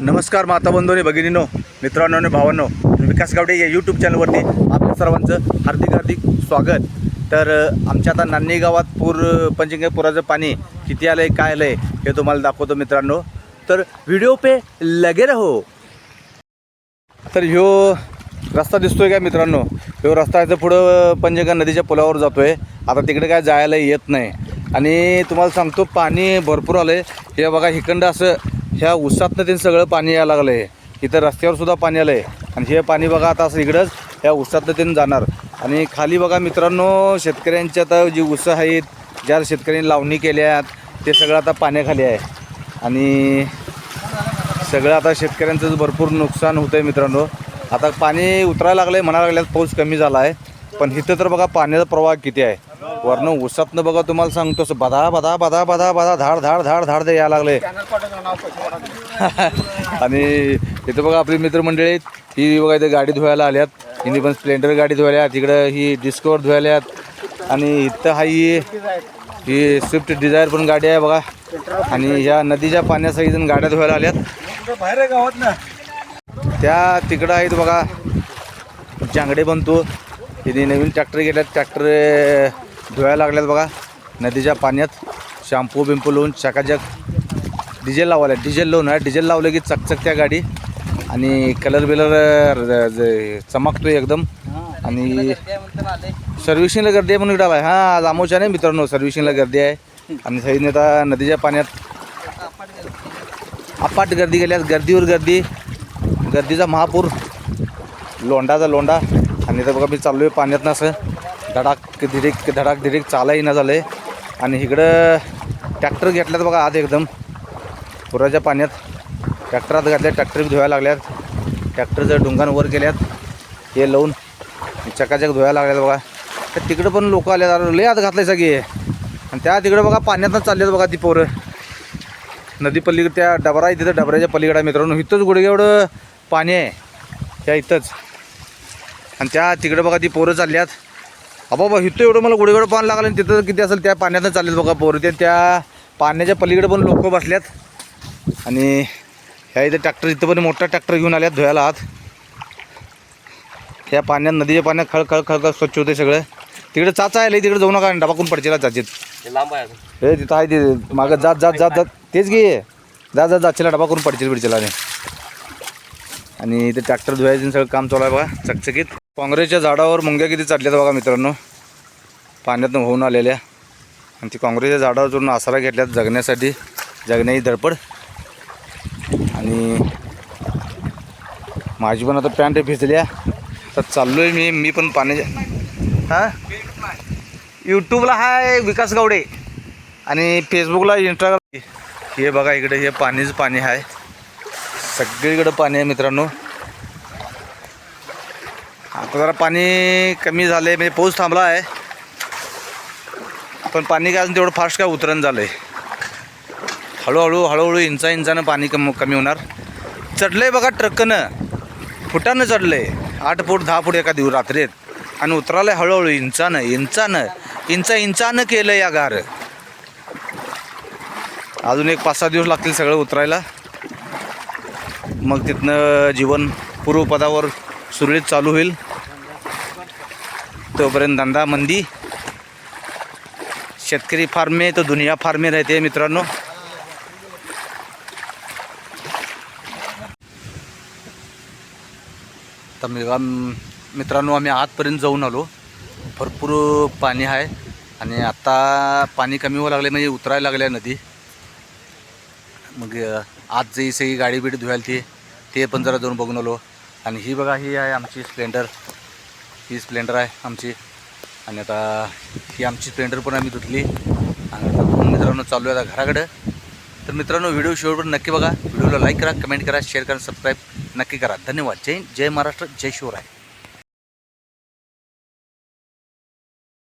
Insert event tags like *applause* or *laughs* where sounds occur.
नमस्कार माता बंधूने भगिनीनो मित्रांनो आणि भावांनो. विकास गावडे या यूट्यूब चॅनलवरती आपल्या सर्वांचं हार्दिक हार्दिक स्वागत. तर आमच्या आता नान्नी गावात पूर पंचगंगा पुराचं पाणी किती आलं आहे काय आलं आहे हे तुम्हाला दाखवतो मित्रांनो. तर व्हिडिओ पे लगे रहो. तर ह्यो रस्ता दिसतोय काय मित्रांनो? ह्यो रस्ता इथं पुढं पंचगंगा नदीच्या पुलावर जातोय. आता तिकडे काय जायला येत नाही. आणि तुम्हाला सांगतो पाणी भरपूर आलं आहे हे बघा हिकंड असं ह्या उसातनं ते सगळं पाणी यायला लागलं आहे इथं रस्त्यावर सुद्धा पाणी आलं आहे आणि हे पाणी बघा आता असं इकडंच ह्या उसातनं ते जाणार. आणि खाली बघा मित्रांनो शेतकऱ्यांच्या आता जी उस आहेत ज्या शेतकऱ्यांनी लावणी केल्या ते सगळं आता पाण्याखाली आहे. आणि सगळं आता शेतकऱ्यांचं भरपूर नुकसान होतं आहे मित्रांनो. आता पाणी उतरायला लागलं आहे म्हणायला लागल्यात पाऊस कमी झाला आहे पण इथं तर बघा पाण्याचा प्रवाह किती आहे. वरनं उसातनं बघा तुम्हाला सांगतो असं बदा बदा बदा बदा बधा धाड धाड धाड धाड ते यायला लागले. *laughs* आणि इथं बघा आपली मित्रमंडळी आहेत. ही बघा इथे गाडी धुवायला आल्यात. हिने पण स्प्लेंडर गाडी धुवायला तिकडं ही डिस्कवर धुवायला आहेत आणि इथं हा ही ही स्विफ्ट डिझायर पण गाडी आहे बघा. आणि ह्या नदीच्या पाण्यासाठी जण गाड्या धुवायला आल्यात. बाहेर गावात ना त्या तिकडं आहेत बघा. जांगडे बनतो. तिने नवीन ट्रॅक्टर गेल्यात ट्रॅक्टर धुवायला लागल्यात बघा. नदीच्या पाण्यात शॅम्पू बिंपू लावून चकाचक डिझेल लावायला. डिझेल लावून आहे डिझेल लावलं की चकचक त्या गाडी. आणि कलर बिलर चमकतोय एकदम. आणि सर्व्हिसिंगला गर्दी आहे म्हणून इकडं आहे हां आज नाही मित्रांनो सर्व्हिसिंगला गर्दी आहे. आणि सईने आता नदीच्या पाण्यात अपाट गर्दी गेल्यात गर्दीवर गर्दी. गर्दीचा महापूर. लोंडाचा लोंडा आणि तर बघा मी चाललो आहे पाण्यातनं असं. धडाक धिरीक धडाक धिरीक चालाही ना झालं. आहे आणि इकडं ट्रॅक्टर घेतल्यात बघा आत एकदम. पुराच्या पाण्यात. ट्रॅक्टरात घातल्या ट्रॅक्टर धुवायला लागल्यात. ट्रॅक्टरचं डुंगान वर केल्यात हे लावून चकाचक धुवायला लागल्यात बघा. तर तिकडं पण लोक आले लय आत घातले सगळे. आणि त्या तिकडं बघा पाण्यातच चालल्यात बघा ती पोरं. नदी पलीकडे त्या डबरा आहे तिथं डबऱ्याच्या पलीकडे मित्रांनो. इथंच गुडघे एवढं पाणी आहे. त्या इथंच. आणि त्या तिकडं बघा ती पोरं चालल्यात. बाबा इथं एवढं मला गुडघेवढं पाणी लागलं आणि तिथं किती असेल त्या पाण्यातनं चाललेत बघा पोरं. ते त्या पाण्याच्या पलीकडे पण लोक बसल्यात. आणि ह्या इथं ट्रॅक्टर इथं पण मोठा ट्रॅक्टर घेऊन आल्यात धुवायला आत. ह्या पाण्यात नदीच्या पाण्यात खळ खळ खळ खळ स्वच्छ होते सगळं. तिकडे चाचा आहे तिकडे जाऊ नका डबाकून पडचेला चाचीत. लांब आहे हे तिथं आहे ते मागं जात जात जात जात. तेच घे जात जात जातला डबा करून पडचिल बिडचिला आणि. आणि ते ट्रॅक्टर धुवायचं सगळं काम चालू आहे बघा चकचकीत. काँग्रेसच्या झाडावर मुंग्या किती चढल्यात बघा मित्रांनो. पाण्यातून होऊन आलेल्या. आणि ती काँग्रेसच्या झाडावर चढून आसरा घेतल्यात जगण्यासाठी. जगण्याची धडपड. आणि माझी पण आता पॅन्ट भिजल्या. तर चाललो आहे मी. मी पण पाण्याच्या हां? यूट्यूबला हाय विकास गावडे. आणि फेसबुकला इंस्टाग्राम हे बघा इकडे हे पाणीच पाणी आहे सगळीकडं पाणी आहे मित्रांनो. आता जरा पाणी कमी झालं आहे म्हणजे पाऊस थांबला आहे. पण पाणी काय अजून तेवढं फास्ट काय उतरण झालं आहे हळूहळू हळूहळू इंचा इंचानं पाणी कम कमी होणार. चढलं आहे बघा ट्रकनं. फुटानं चढलं आहे आठ फूट दहा फूट एका दिवस रात्रीत. आणि उतरालं आहे हळूहळू इंचानं इंचानं. इंचा इंचानं केलं या गार. अजून एक पाच सहा दिवस लागतील सगळं उतरायला. मग तिथनं जीवन पूर्वपदावर सुरळीत चालू होईल. तोपर्यंत धंदा मंदी. शेतकरी फार्म में तो दुनिया फार्म में मित्रांनो. तर मी मित्रांनो आम्ही आतपर्यंत जाऊन आलो. भरपूर पाणी आहे. आणि आत्ता पाणी कमी व्हावं लागले म्हणजे उतरायला लागले नदी. मग आज जे सगळी गाडी बिडी धुवायला ती ते पण जरा जाऊन बघून आलो. आणि ही बघा ही आहे आमची स्प्लेंडर. ही स्प्लेंडर आहे आमची. आणि आता ही आमची स्प्लेंडर पण आम्ही धुतली. आणि आता मित्रांनो चालू आहे आता घराकडं. तर मित्रांनो व्हिडिओ शेवटवर नक्की बघा. व्हिडिओला लाईक करा कमेंट करा शेअर करा सबस्क्राईब नक्की करा. धन्यवाद. जय जय महाराष्ट्र जय शिवराय.